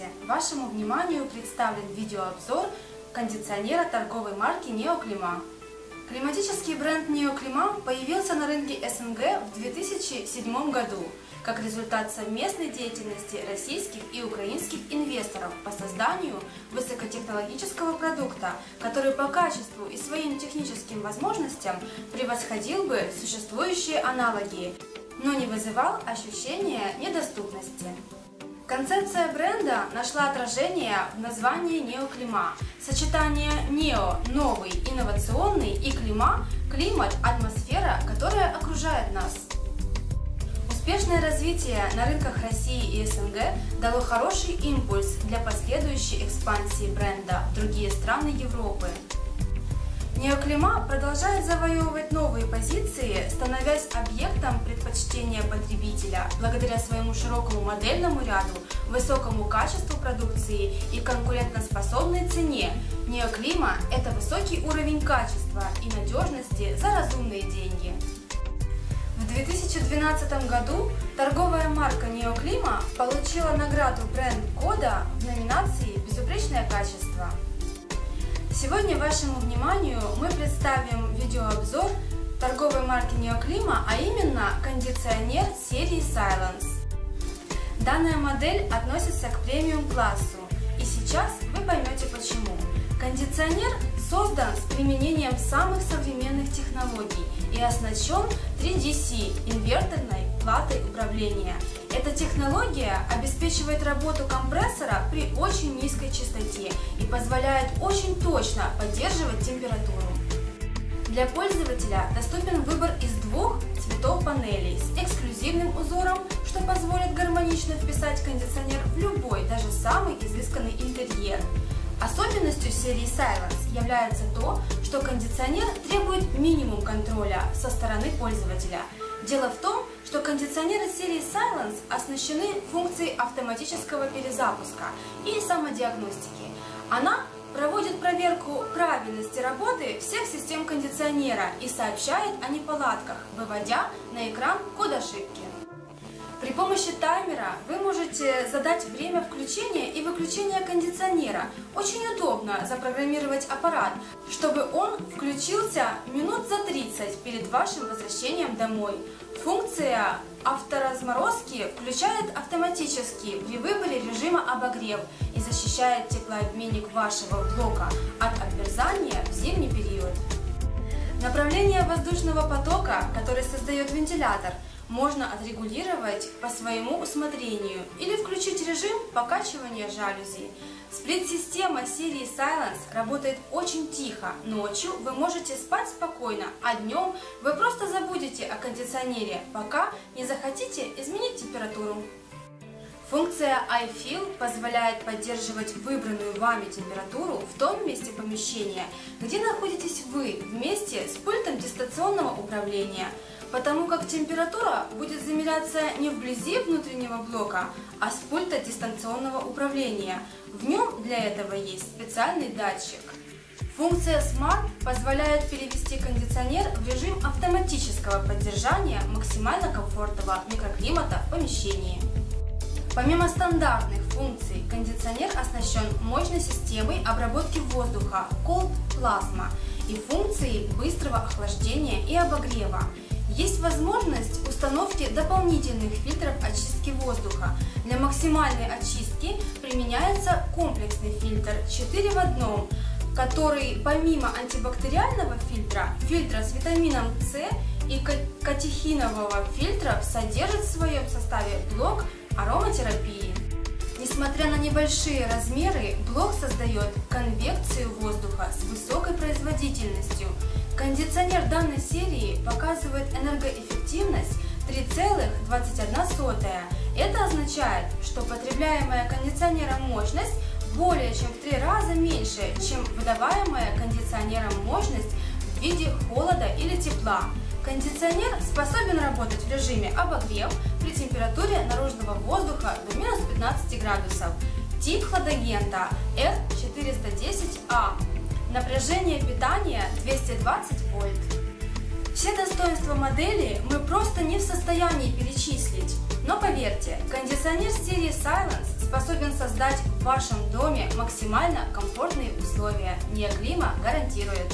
Здравствуйте! Вашему вниманию представлен видеообзор кондиционера торговой марки Неоклима. Климатический бренд Неоклима появился на рынке СНГ в 2007 году как результат совместной деятельности российских и украинских инвесторов по созданию высокотехнологического продукта, который по качеству и своим техническим возможностям превосходил бы существующие аналоги, но не вызывал ощущения недоступности. Концепция бренда нашла отражение в названии «Неоклима». Сочетание «нео» – новый, инновационный и «клима» – климат, атмосфера, которая окружает нас. Успешное развитие на рынках России и СНГ дало хороший импульс для последующей экспансии бренда в другие страны Европы. Неоклима продолжает завоевывать новые позиции, становясь объектом предпочтения потребителя благодаря своему широкому модельному ряду, высокому качеству продукции и конкурентоспособной цене. Неоклима – это высокий уровень качества и надежности за разумные деньги. В 2012 году торговая марка Неоклима получила награду бренд года в номинации «Безупречное качество». Сегодня вашему вниманию мы представим видеообзор торговой марки Неоклима, а именно кондиционер серии Silence. Данная модель относится к премиум классу, и сейчас вы поймете почему. Кондиционер создан с применением самых современных технологий и оснащен 3DC инверторной платой управления. Эта технология обеспечивает работу компрессора при очень низкой частоте позволяет очень точно поддерживать температуру. Для пользователя доступен выбор из двух цветов панелей с эксклюзивным узором, что позволит гармонично вписать кондиционер в любой, даже самый изысканный интерьер. Особенностью серии Silence является то, что кондиционер требует минимум контроля со стороны пользователя. Дело в том, что кондиционеры серии Silence оснащены функцией автоматического перезапуска и самодиагностики. Она проводит проверку правильности работы всех систем кондиционера и сообщает о неполадках, выводя на экран код ошибки. При помощи таймера вы можете задать время включения и выключения кондиционера. Очень удобно запрограммировать аппарат, чтобы он включился минут за 30 перед вашим возвращением домой. Функция авторазморозки включает автоматически при выборе режима обогрев и защищает теплообменник вашего блока от обмерзания в зимний период. Направление воздушного потока, который создает вентилятор – можно отрегулировать по своему усмотрению или включить режим покачивания жалюзи. Сплит-система серии Silence работает очень тихо. Ночью вы можете спать спокойно, а днем вы просто забудете о кондиционере, пока не захотите изменить температуру. Функция iFeel позволяет поддерживать выбранную вами температуру в том месте помещения, где находитесь вы вместе с пультом дистанционного управления – потому как температура будет замеряться не вблизи внутреннего блока, а с пульта дистанционного управления. В нем для этого есть специальный датчик. Функция Smart позволяет перевести кондиционер в режим автоматического поддержания максимально комфортного микроклимата в помещении. Помимо стандартных функций, кондиционер оснащен мощной системой обработки воздуха Cold Plasma и функцией быстрого охлаждения и обогрева. Есть возможность установки дополнительных фильтров очистки воздуха. Для максимальной очистки применяется комплексный фильтр 4 в 1, который помимо антибактериального фильтра, фильтра с витамином С и катехинового фильтра содержит в своем составе блок ароматерапии. Несмотря на небольшие размеры, блок создает конвекцию воздуха с высокой производительностью – Кондиционер данной серии показывает энергоэффективность 3,21. Это означает, что потребляемая кондиционером мощность более чем в три раза меньше, чем выдаваемая кондиционером мощность в виде холода или тепла. Кондиционер способен работать в режиме обогрев при температуре наружного воздуха до минус 15 градусов. Тип хладагента R410A Напряжение питания 220 вольт. Все достоинства модели мы просто не в состоянии перечислить. Но поверьте, кондиционер серии Silence способен создать в вашем доме максимально комфортные условия. Неоклима гарантирует.